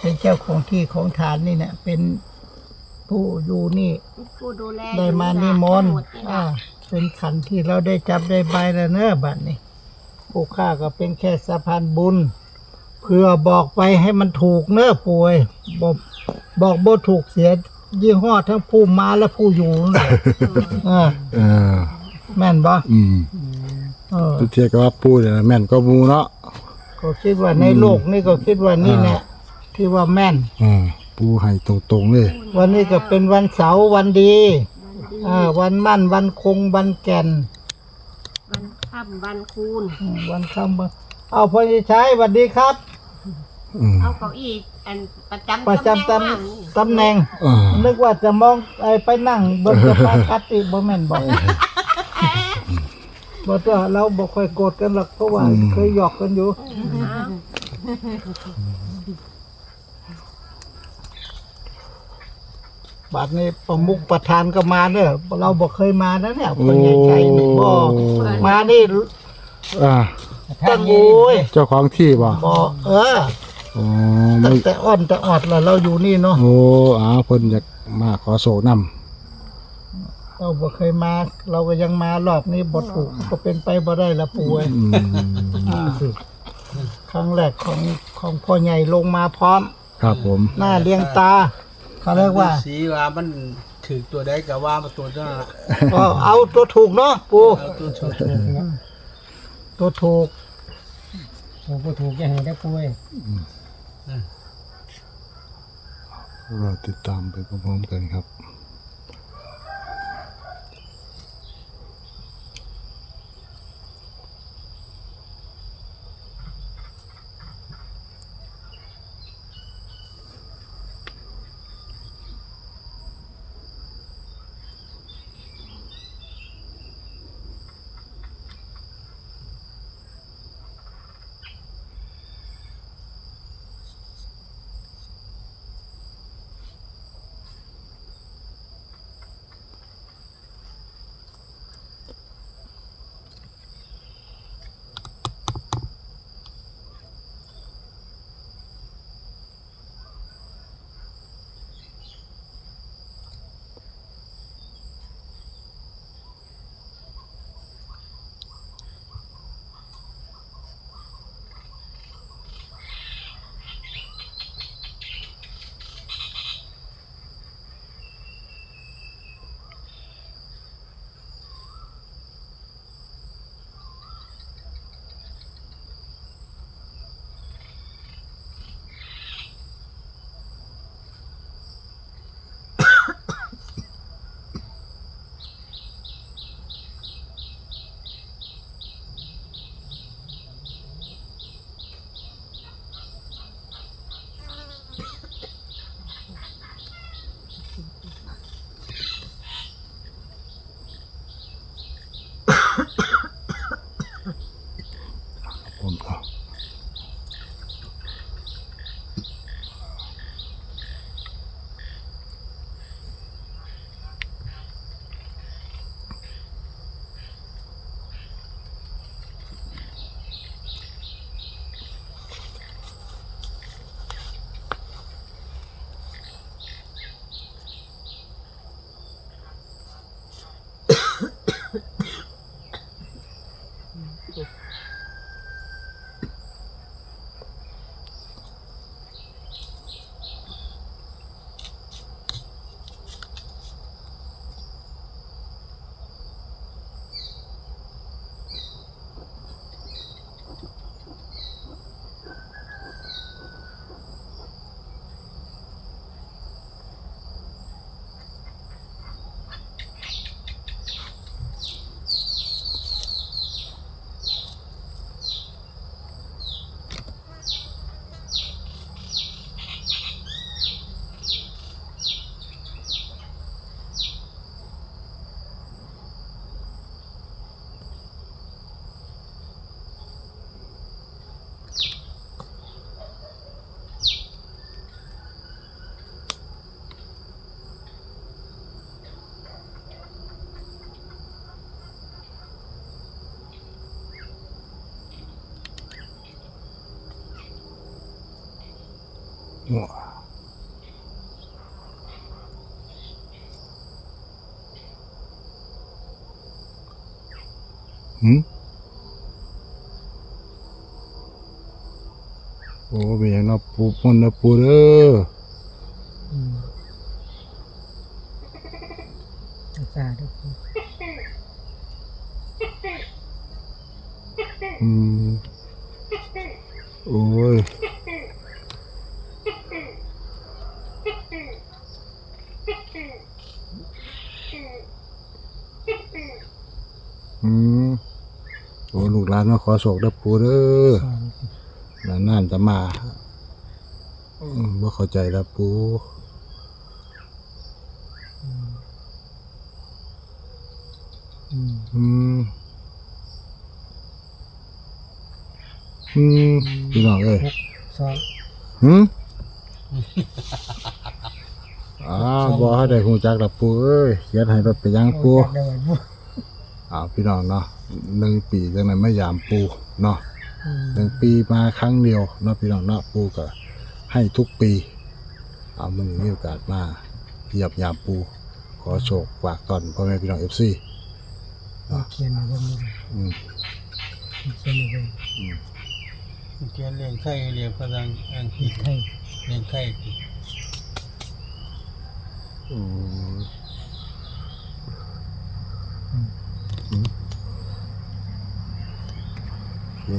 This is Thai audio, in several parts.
เป็นเจ้าของที่ของฐานนี่เนี่ยเป็นผู้อยู่นี่ผู้ดูแลได้มานิมนต์ทั้งหดนี่อ่านะเป็นขันที่เราได้จับได้ใบแล้วเนอะบัดนี้ผู้ข้าก็เป็นแค่สะพานบุญเพื่อบอกไปให้มันถูกเนอะป่วยบอกบอกบ่ถูกเสียยี่ห้อทั้งผู้มาและผู้อยู่นั่นแหละเออเออ แม่นบ่อืมเออทุกเทียก็ว่าปูเนี่ยแม่นก็มูเนาะ ก็คิดว่าในโลกนี่ก็คิดว่านี่แหละ ที่ว่าแม่น อ่าปูให้ตรงๆเลย วันนี้ก็เป็นวันเสาร์วันดีอ่าวันมั่นวันคงวันแก่น วันค่ำวันคูณอืมวันคำวันเอาพอดีใช้สวัสดีครับ อืมเอาเก้าอี้อันประจำประจำตตำแหน่งำตำแหน่ง อ่านึกว่าจะมองไอ้ไปนั่งบนสะพานคัดอีกบ่แม่นบอกบ่ตัวเราบ่ค่อยโกรธกันหรอกเพราะว่าเคยหยอกกันอยู่ บัดนี้ประมุขประธานก็มาเด้อเราบ่เคยมานะเนี่ยคนใหญ่ใจนี่บ่มานี่อ่าตั้งโอ้ยเจ้าของที่บ่บ่เอออ๋อตั้ไม่งแต่อ่อนแต่ออดแล้วเราอยู่นี่เนาะโอ้อ้าวเพิ่นอยากมาขอโศกนํเราบ่เคยมา เราก็ยังมารอบนี้บ่ถูกก็เป็นไปบ่ได้ละป่วยอืมอ่าครั้งแรกของของพ่อใหญ่ลงมาพร้อม ครับผม หน้าเลี้ยงตา เขาเรียกว่า สีว่ามันถือตัวใดก็ว่ามาตัวนั้นน่ะเอาเอาตัวถูกเนาะปูเอาตัวถูกตัวถูกถูกบ่ถูกยังไงได้ป่วยเราติดตามไปพร้อมๆกันครับ 嗯对 หืมโอ้เป็นอย่างเนาะปูมันนะปูเด้อรักษาเด้อปูอืมโอ้ยอืม โอ้ลูกหลานมาขอโศกเด้อปูเด้อสอนนานๆจะมาอืมบ่เข้าใจแล้วปูอืมอืมอืมพี่น้องเอ้ยสอนหืมอ้าวบ่ให้ได้ฮู้จักแล้วปูเอ้ยเขียนให้รถไปยังปูจักได้ไว้ปู อ้าวพี่น้องเนาะหนึ่งปีจังได๋ไม่ยามปูเนาะอืมหนึ่งปีมาครั้งเดียวเนาะพี่น้องเนาะปูก็ให้ทุกปีเอามื้อนี้มีโอกาสมาเยียบยามปู ขอโชคฝากตอนพ่อแม่พี่น้อง FC เขียนเอาไว้หมดเลยอืมเขียนเอาไว้เขียนเรียงไข่เรียงภาษาอังกฤษไทยเรียงไข่อืม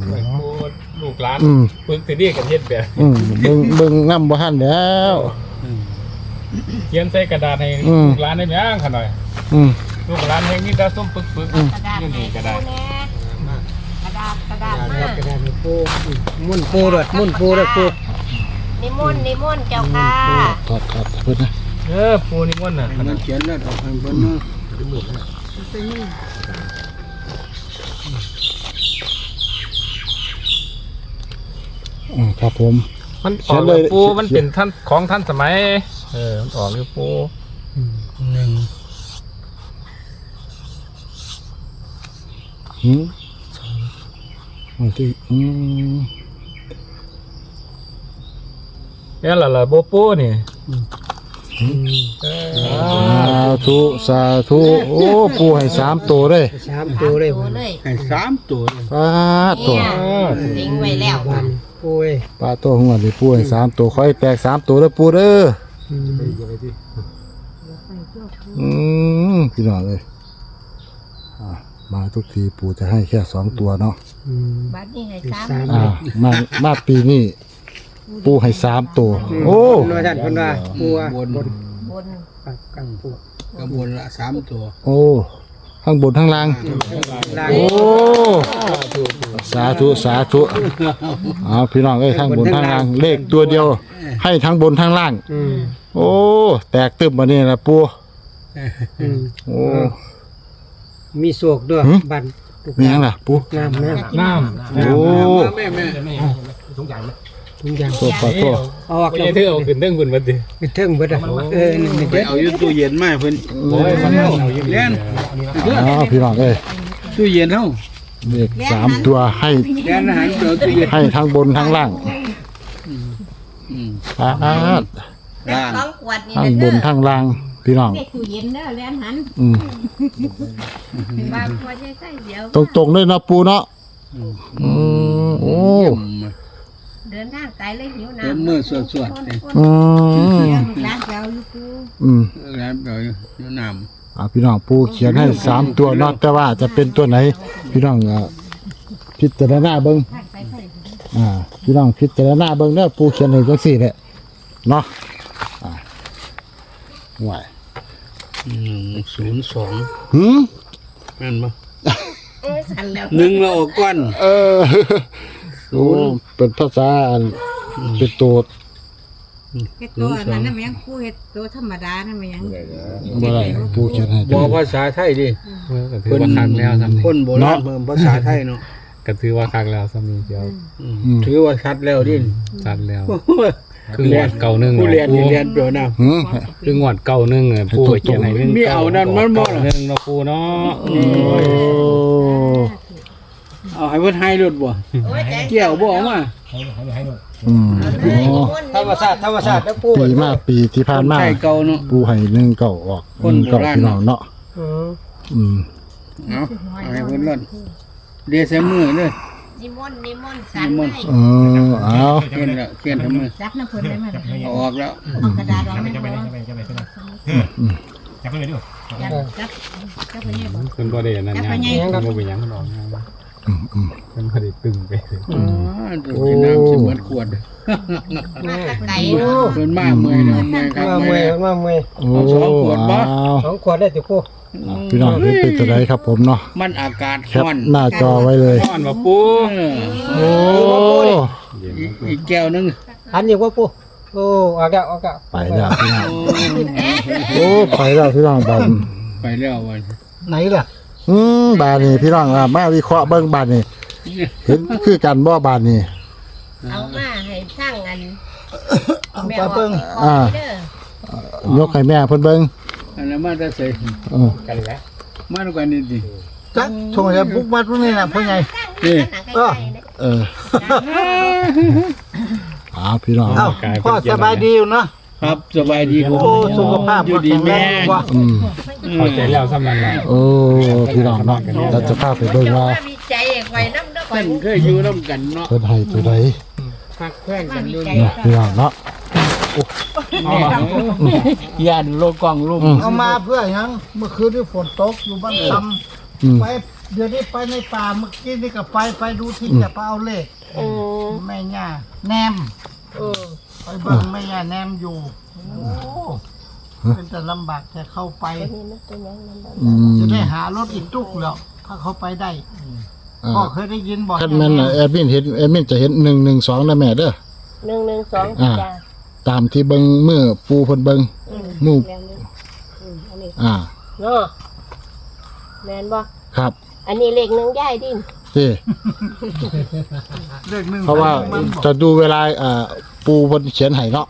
ไว้พูดลูกหลานอืม ฝึกสิเรียกกันเฮ็ดแบบอืมเบิ่งเบิ่งนำบ่ทันแล้ว เขียนใส่กระดาษให้อืม ลูกหลานได้ไหมอ่างขน่อย อืม ลูกหลานให้มีแต่ส้มปึกปึกอืม กระดาษนี่ให้นี่ก็ได้ปูแน่กระดาษกระดาษคมารับกระดาษให้ปูอืมมุ่นปูด้วยมุ่นปูด้วยปูนิมนต์นิมนต์เจ้าค่ะถอดถอดเพิ่นนะเออปูนี่ม่วนน่ะมันเขียนแล้วออกทางบนเนาะ อืมครับผม มันอเขีอยกนเลเลยยปู มันเป็นท่านของท่านสมัย เออ มันออกเลยปูหนึ่งหืมอันที่อืม เนี่ยล่ะล่ะโบปูนี่เออ สาธุสาธุโอ้ปูให้สามตัวเลยสามตัวเลยโอ้ปูเลยให้สามตัวเลยปลาตัวเนี่ยลิงไว้แล้ววันปูเอ้ยปลาตัวหัวนี่ปูให้สามตัวขอให้แตกสามตัวเด้อปูเด้ออืมอืมพี่น้องเลยอะมาทุกทีปูจะให้แค่สองตัวเนาะอืมบัดนี้ให้สามสามอ่ามามาปีนี้ ปูให้สามตัว โอ้เพิ่นว่าท่านเพิ่นว่าปูว่าบนบนบนกับกับปูกระบวนละสามตัวโอ้ข้างบนข้างล่างล่างโอ้สาธุสาธุเอาพี่น้องเอ้ยทั้งบนทั้งล่าง เลขตัวเดียว ให้ทั้งบนทั้งล่าง อืมโอ้แตกตึมมานี่นะปูอืมโอ้ มีโศกด้วยหืมบันมีหยังล่ะปูน้ำน้น้โอ้แม่แม่ำ ทุกอย่างโทษขอโทษเอาออกำไม่แล้วใช่เธอเอาขึ้นเรื่องบุญมาดิไปเทิงเบิดอะเออนี่ไปเด็ดเอาอยู่ตู้เย็นมาให้เพิ่นโอ้ยมันเอาอยู่เล่นเอาพี่น้องเอ้ยตู้เย็นเฮาเลขสามตัวให้เล่นอาหารเดี๋ยวตู้เย็นให้ทั้งบนทั้งล่างอืมปาดแล้วล่างสองขวดนี่ทั้งนะบเด้นอทั้งล่างพี่น้อง เด็กตู้เย็นเด้อแล้วหันอืมบางขวดใส่เดียวตรงๆเลยเนาะปูเนาะอืมโอ้เยี่ยม เดินทางไกลเลยหิวเดินน้ำมือสวดๆนี่อืม ร้านเจ้าอยู่กูอืมแล้วเดี๋ยวอยู่น้ำอ่าพี่น้องปูเขียนให้สามตัวเนาะแต่ว่าจะเป็นตัวไหน พี่น้องอะพิจารณาเบิ้งทางไปไปอ่า พี่น้องพิจารณาเบิ้งเด้อปูเขียนให้จังสี่แหละเนาะอ่าไหวหนึ่งศูนย์สองหืมแม่นปะเอ้ยสั่นแล้ว หนึ่งเราออกก้อน เออ โอ้เป็นภาษาอันเป็นตัวเฮ็ดตัวอันนั้นน่ะมันยังคู่เฮ็ดตัวธรรมดานั่นมันยังเมื่อไหรปูเขียนให้บจัอกงภาษาไทยดิเออก็ถือว่าคักแล้วสำนีคนโบราณเพิ่มภาษาไทยเนาะก็ถือว่าคักแล้วสำนีเดียวอืมถือว่าชัดแล้วดิจัดแล้วครึ่งงวดเก่าหนึงผู้เรียนปูนี่เรียนเปล่านะหืมครึ่งงวดเก่าหนึงอะปูไปเขียนให้หนึงมีเอานั่นมันบ่เก่าหนึงเนาะปูเนาะโอ้ เอาเอาให้เพิ่นให้รถบ่โอ้ยใจเกี่ยวบ่ออกมาอืมโอ้ธรรมชาติธรรมชาติแล้วปูปีมาปีที่ผ่านมา ใช่เก่าเนาะ ปูให้หนึ่งเก่าออกคนหนึ่งเก่าโบราณ พี่น้องเนาะอืมเอาเอาให้เพิ่นรถเรียใส่มือเด้อนิมนต์นิมนต์สันนิมนต์ให้เออเอาเขียนแล้วเขียนทำมือจับน้ำเพิ่นได้ไหมล่ะเอาออกแล้วเอากระดาษออกไหมบ่จับจับจับไปเนี่ยบ่เพิ่นบ่ได้อันนั้นจับหไปยังไงเพิ่นบ่เป็นหยังเพิ่นออก หยังอืมอืมเพิ่นบ่ได้ตึงไปเลยอ๋อดูสิน้ำสิเหมือนขวดมาตะไก่เนาะเพิ่นมาเมื่อยแล้วเมื่อยครับมาเมื่เมื่ออยยมาเมื่อยโอ้เอาสองขวดบ่เอาสองขวดได้ติปูพี่น้องเห็นเป็นตัวใดครับผมเนาะมันอากาศแคปร้อนหน้าจอไว้เลยนอนบ่ปูเออโอ้เย็นอีบ่ปูอีกแก้วหนึงอันนี้ว่าปูโอ้ออกแล้วออกแล้วไปแล้วพี่น้องโอ้โอ้ไปแล้วพี่น้องบานไปแล้ววันไหนล่ะ อืมบานนี่พี่น้องอะมาวิเคราะห์เบิ่งบานนี่เห็นคือกันบ่บานนี่เอามาให้สร้างอันเอาแม่ไปออกเบิ่ง อ่า เด้อยกให้แม่เพิ่นเบิ่งอันนั้นมาแต่ใส่เออกันแล้วมาด้วยกันนี่ดิ จักชงจะบุกมาตรงนี้น่ะพ่อใหญ่นี่เออเออ อ้าวพี่น้อง เอ้าพ่อสบายดีอยู่เนาะ ครับสบายดีครับโอ้สุขภาพอยู่ดีแข็งแรแม่งกว่าอืมเข้าใจแล้วซ้ำนั้นล่ะโอ้พี่น้องเนาะเราจะพาไปเบิ่งว่ามีใจไว้น้ำเด้อไว้ท่านเคยอยู่น้ำกันเนาะเพิ่นให้ตัวใดพักแพ่งกันอยู่เนาะพี่น้องเนาะย่านโลกกล้องลุ่มอืมเอามาเพื่อหยังเมื่อคืนที่ฝนตกอยู่บ้านทอืมำไปเดี๋ยวนี้ไปในป่าเมื่อกี้นี่ก็ไปไปดูที่จะไปเอาเลขแม่ย่าแนม ไปเบิ่งแม่ย่าแนมอยู่โอ้เป็นแต่ลำบากจะเข้าไปอืมจะได้หารถอีกตุกแล้วถ้าเขาไปได้อ่าพ่อเคยได้ยินบอกคันแม่นน่ะแอดมินเห็นแอดมินจะเห็น112นะแม่เด้อ หนึ่งหนึ่งสองอ่าตามที่เบิ่งมือปูเพิ่นเบิ่งมืออ่า เนาะแม่นบ่ครับ อันนี้เลขหนึ่งย่ายดิน ที่เลขหนึ่งเพราะว่ามันบอกจะดูเวลาอ่าปูเพิ่นเขียนให้เนาะ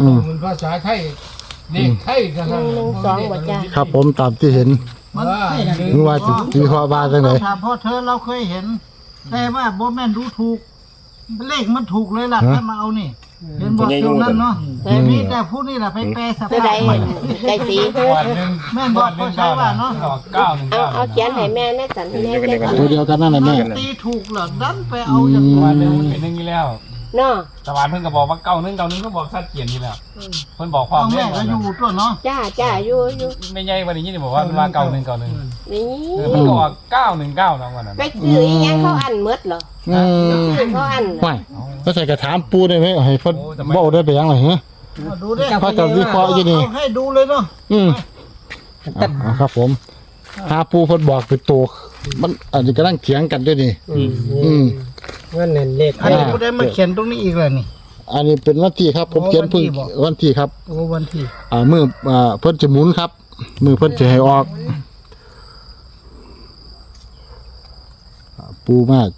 อืม มันภาษาไทยเลขไทยกันหนึ่งหนึ่งสองบ่จ้าครับผมตามที่เห็นมันนึกว่าสิวิเคราะห์ว่าจังได๋ถามพ่อเธอเราเคยเห็น แต่ว่าโบแม่นรู้ถูก เลขมันถูกเลยล่ะถ้ามาเอานี่ เห็นบอกตรงนั้นเนาะมีแต่ผู้นี่แหละไปแปลสเท่าภาใดพใหม่ใจสีวันหนึงแม่นบอกพ่อใช้ว่าเนาะออกเก้าหนึ่งเอาเก้าเอาเขียนให้แม่แน่สันแน่แน่ตัวเดียวกันนั่นแหละแม่ตีถูกเหรอดันไปเอาอย่างวันหนึงมันเป็นหนึ่งอยู่แล้วเนาะตะวันเพิ่นก็บอกว่าเก้าหนึ่งเก้าหนึ่งก็บอกชัดเจนอยู่แล้วเพิ่นบอกความเอาแม่แม่ก็อยู่ตัวเนาะจ้าจ้าอยู่อยู่ไม่ใหญ่วันนี้นี่บอกว่ามันว่าเก้าหนึ่งเก้าหนึ่งนี่เออมันก็ออกเก้าหนึ่งเก้านะวันนั้นไปซื้ออีหยังเขาอันหมดเหรออืมซื้อเขาอันไม่ ก็ใส่กระถามปูได้ไหมให้เพิ่นเว้าได้ไปยังไงฮะเอาดูดิพากันวิเคราะห์อยู่นี่เอาให้ดูเลยเนาะอืมอะเอาครับผมหาปูเพิ่นบอกเป็นตัวมันอันนี้กำลังเถียงกันด้วยนี่ อืมอืมเงินนั่นเลขอันนี้ผู้ได้มาเขียนตรงนี้อีกเลยนี่ อันนี้เป็นวันที่ครับ ผมเขียนเพิ่งโอ้วันที่ครับ โอ้วันที่อ่ามืออ่าเพิ่นจะหมุนครับ มือเพิ่นจะให้ออกอ่าปูมาก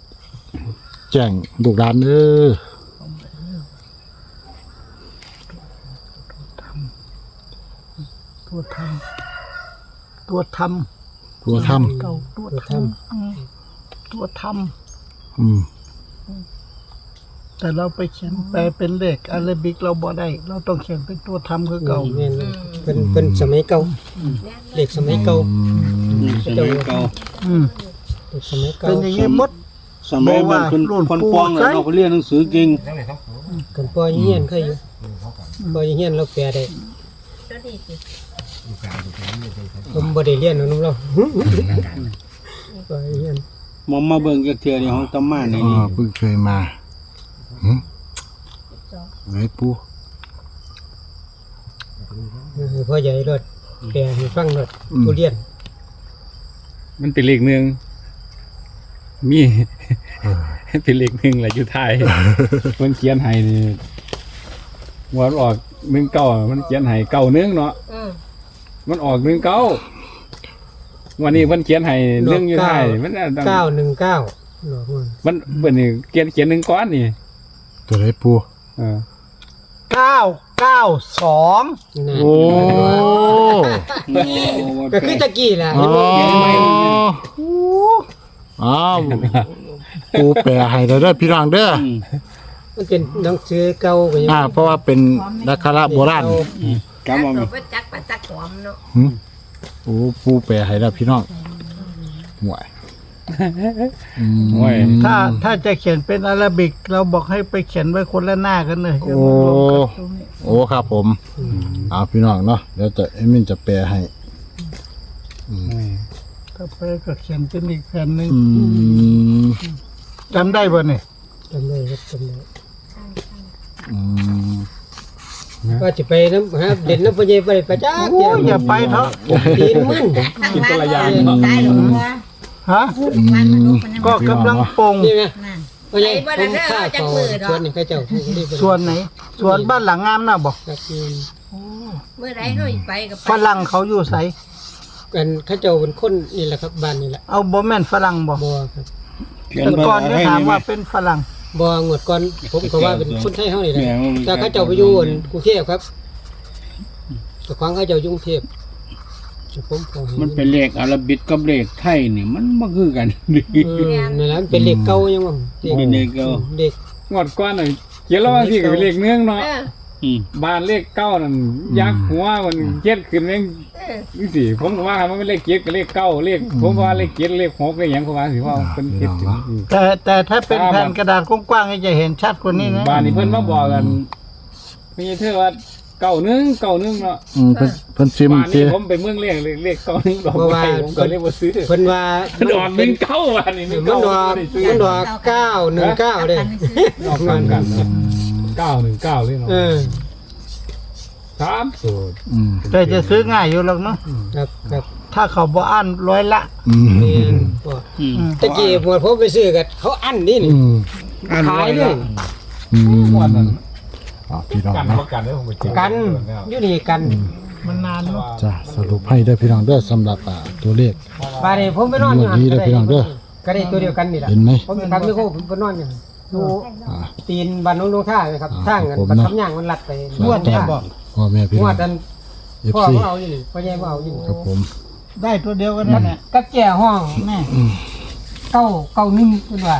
แจ้งลูกหลานเด้อตัวทำตัวทตัวทำเก่าตัวทำอืมตัวทำอืมำแต่เราไปเขียนแปลเป็นเลขอาราบิกเราบ่ได้ เราต้องเขียนเป็นตัวทำคือเก่าแม่นเป็นเป็นสมัยเก่าเลขสมัยเก่าสมัยเก่าอืมเลขสมัยเก่าเป็นอย่างนี้หมด สมัยมันคนบอกว่ารุ่นคนปู่ปองใช้แล้วเราก็เรียนหนังสือเก่งกันปอเฮียนเคยอยู่ปอเฮียนเราแปลได้ตัวนี้สิผมบ่ได้เรียนเอาน้ำเราปอเฮียนมอมมาเบิ่งจักเทื่อในห้องตำม่านนี่อ๋อนี่เพิ่งเคยมาหืมไว้ปูให้พ่อใหญ่รถแปลให้ฟังรถผู้เรียนมันเป็นเลขหนึ่ง มีเป็นเลขหนึ่งแหละอยู่ไทยมันเขียนให้นี่วันออกหนึ่งเก้ามันเขียนให้เก้าหนึ่งเนาะอืมมันออกหนึ่งเก้าวันนี้มันเขียนให้หนึ่งอยู่ไทยมันน่ะเก้าหนึ่งเก้าหลอกมันมันเบิ่นนี่เขียนเขียนหนึ่งก้อนนี่ ตัวไหนปูเออเก้าเก้าสองนั่นโอ้ก็คือตะกี้แหละอ๋อ อ้าวปูแปลให้เด้อเด้อพี่น้องเด้อมันเป็นหนังสือเก่าก็ยังอ่า เพราะว่าเป็นนักขระโบราณกำเอาเราไปจักปะจักหอมเนาะหึโอ้ปูแปลให้แล้วพี่น้องห่วยอืมห่วยถ้าถ้าจะเขียนเป็นอาราบิก เราบอกให้ไปเขียนไว้คนละหน้ากันเลยโอ้โอ้ครับผมเอาพี่น้องเนาะเดี๋ยวจะเอ็มินจะแปลให้ ถ้าไปก็เขียนเป็นอีกแผ่นหนึ่งอืมจำได้บ่เนี่ยจำได้ครับจำได้อืมว่าจะไปน้ำฮะเด่นน้ำพะเยไปไปจ้าโอ้ยอย่าไปเถอะตีนมึนกินคนละอย่างตายหรอวะฮะก็กำลังปรงนี่ไงพะเยไปบ่ผได้มเด้อฆ่าจักต่อมือดอกส่วนนี้เขาเจ้าผู้นี้ส่วนไหนส่วนบ้านหลังงามน่ะบอกครับเมื่อไรเขาไปกับฝรั่งเขาอยู่ไส กันเขาเจ้าเป็นคนนี่แหละครับบ้านนี่แหละเอาบ่แม่นฝรั่งบ่บ่ครับแต่ก่อนจะถามว่าเป็นฝรั่งบ่งวดก่อนผมก็ว่าเป็นคนไทยเฮานี่แหละแม่มันแต่เขาเจ้าไปอยู่อั่นกรุงเทพครับแต่ของเขาเจ้าอยู่กรุงเทพผมพอเห็มันเป็นเลขอาราบิกกับเลขไทยนี่มันบ่คือกันเออนั่นแหละมันเป็นเลขเก่ายังว่าเลขเป็นเลขเก่า เลข งวดก้อนน่ะเขียนแล้วว่าสิกับเลขเนื่องเนาะเออ อืม บ้านเลขเก้านั่นยักษ์หัวมันเจ็ดขึ้นแม่งเออนี่สิผมก็ว่ามันเป็นเลขเจ็ดกับเลขเก้าเลขผมว่าเลขเจ็ดเลขหกเลขหยังผมว่าสิว่าเป็นเจ็ดถึงแต่แต่ถ้าเป็นแผ่นกระดาษกว้างๆจะเห็นชัดกว่านี้นะบ้านนี้เพิ่นมาบอกกันมีเธอว่าเก้าหนึงเก้าหนึงเนาะอืมเพิ่นเพิ่นซิมบ้านสินี้ผมไปเมืองเลขเลขเก้าหนึงดอกไม้ผมก็เลยบ่ซื้อเพิ่นว่ามันออกหนึ่งเก้าวันนี้หนึ่งมันเก้าดอกไม่ได้ซื้อมันดอกเก้าหนึ่งเก้าเด้ออกกันกันเก้าหนึ่งเก้าเลยเนาะเออสามสูตรอืมแต่จะซื้อง่ายอยู่หรอกเนาะครับครับถ้าเขาบ่อ่านร้อยละอืมนี่บ่อืมตะกี้หมวดผมไปซื้อกันเขาอั้นนี่อืนี่มอ่านขายไว้เลแล้วยอืมวันนั้นเอาพี่น้องกันเนาะ ประกันเลยผมไปเจอกันอยู่นี่กันมันนานเนาะจ้ะสรุปให้เด้อพี่น้องเด้อสำหรับอ่าตัวเลข บาดนี้ผมไปนอนอยู่วันนี้เด้อพี่น้องเด้อ ก็ได้ตัวเดียวกันนี่แหละเห็นไหม ผมทำไม่โคผมไปนอนอยู่ อยู่อ่า ตีนบ้านน้องน้องท่าเลยครับอ่าทางกันผมปัดเนาะคำย่างมันลัดไปนวดเนี่ยบอกพ่อแม่พี่งน้วอดงนั้นเอฟพ่อซีก็เอาอยู่นี่พ่อใหญ่ก็เอาอยู่นี่ครับผม ได้ตัวเดียวกันนั่นแหละกับแก่ห้องแน่เก้าเก้าหนึ่งเป็นว่า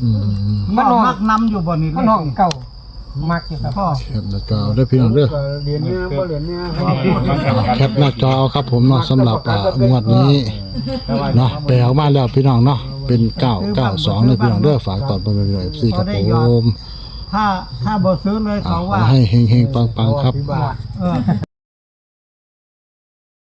อืมพ่อมักนำอยู่บ่นี่มันห้องเก้า มักอยู่ครับพ่อแคปหน้าจอเอาเด้อพี่น้องเด้อเหรียญเนื้อบ่เหรียญเนื้อแคปหน้าจอเอาครับผมเนาะสำหรับอ่างวดนี้เนาะแปลออกมาแล้วพี่น้องเนาะเป็น 992เลยพี่น้องเด้อฝากตอนเป็นพี่น้อง FC ครับผมถ้าถ้าบ่ซื้อเลยอ่าเขาขอว่าให้เฮงๆปังๆครับ เออ